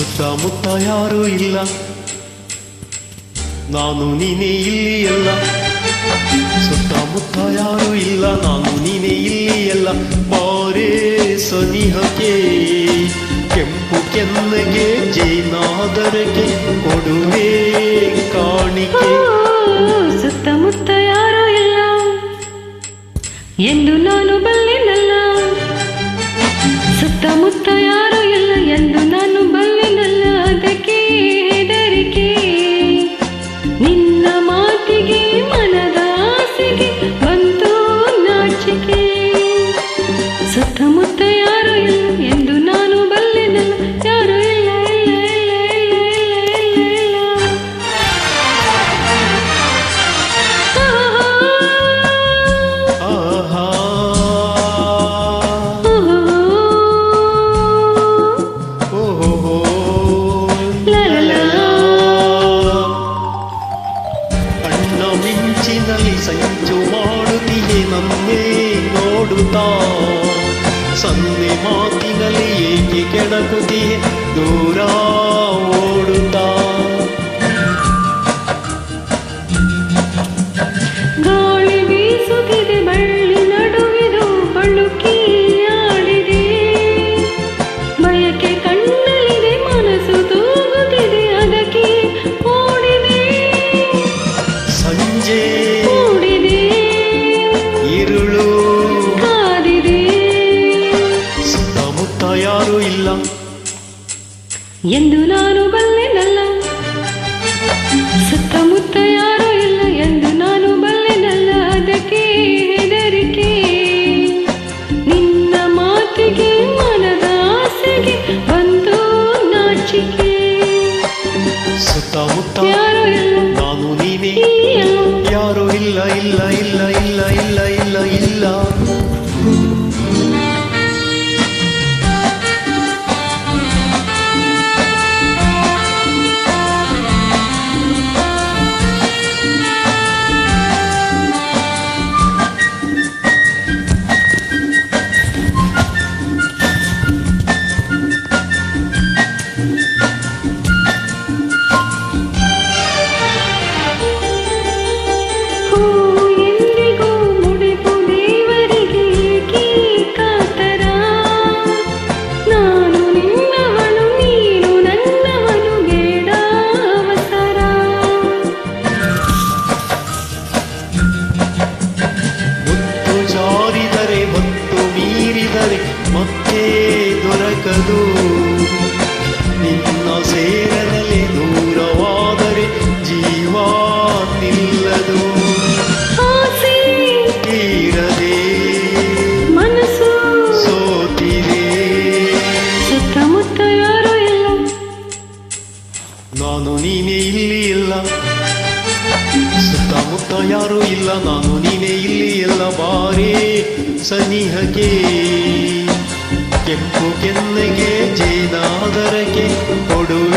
ಸುತ್ತಮುತ್ತ ಯಾರೂ ಇಲ್ಲ. ನಾನು ನೀನೇ ಇಲ್ಲಿ ಎಲ್ಲ. ಸುತ್ತಮುತ್ತ ಯಾರೂ ಇಲ್ಲ, ನಾನು ನೀನೇ ಇಲ್ಲಿ ಎಲ್ಲ. ಬಾರೇ ಸನಿಹಕ್ಕೆ, ಕೆಂಪು ಕೆನ್ನಗೆ ಜೇನಾದರಗೆ ಕೊಡುವೆ ಕಾಣಿಕೆ. ಸುತ್ತಮುತ್ತ ಯಾರೂ ಇಲ್ಲ. ಎಂದು ನಾನು ಬಲ್ಲೆನಲ್ಲ. ಸುತ್ತಮುತ್ತ ಯಾರು ಮಿಂಚಿನಲ್ಲಿ ಸಂಚು ಮಾಡುತ್ತೀಯೆ ನನ್ನೇ ನೋಡುತ್ತಾ ಸನ್ನೆ ಮಾತಿನಲ್ಲಿ ಏಕೆ ಕೆಣಕುತ್ತೀಯೆ ಎಂದು ನಾನು ಬಲ್ಲೆನಲ್ಲ ಸುತ್ತಮುತ್ತ ಯಾರೂ ಇಲ್ಲ ಎಂದು ನಾನು ಬಲ್ಲೆನಲ್ಲ ಅದಕ್ಕೆ ಹೆದರಿಕೆ ನಿನ್ನ ಮಾತಿಗೆ ಮನದ ಆಸೆಗೆ ಬಂತು ನಾಚಿಕೆ ಸುತ್ತಮುತ್ತ ಯಾರೂ ಇಲ್ಲ ನಾನು ನೀನೇ ಇಲ್ಲಿ ಎಲ್ಲ ಯಾರು ಇಲ್ಲ ಇಲ್ಲ ಇಲ್ಲ ಇಲ್ಲ ಇಲ್ಲ ಇಲ್ಲ ಇಲ್ಲ ನಾನು ಇಲ್ಲಿ ಇಲ್ಲ ಸುತ್ತಮುತ್ತ ಯಾರು ಇಲ್ಲ, ನಾನು ನೀನೇ ಇಲ್ಲಿ ಎಲ್ಲ ಬಾರೇ ಸನಿಹಕ್ಕೆ. ಕೆಂಪು ಕೆನ್ನೆಗೆ ಜೇನಾದರಕ್ಕೆ ಕೊಡುವೆ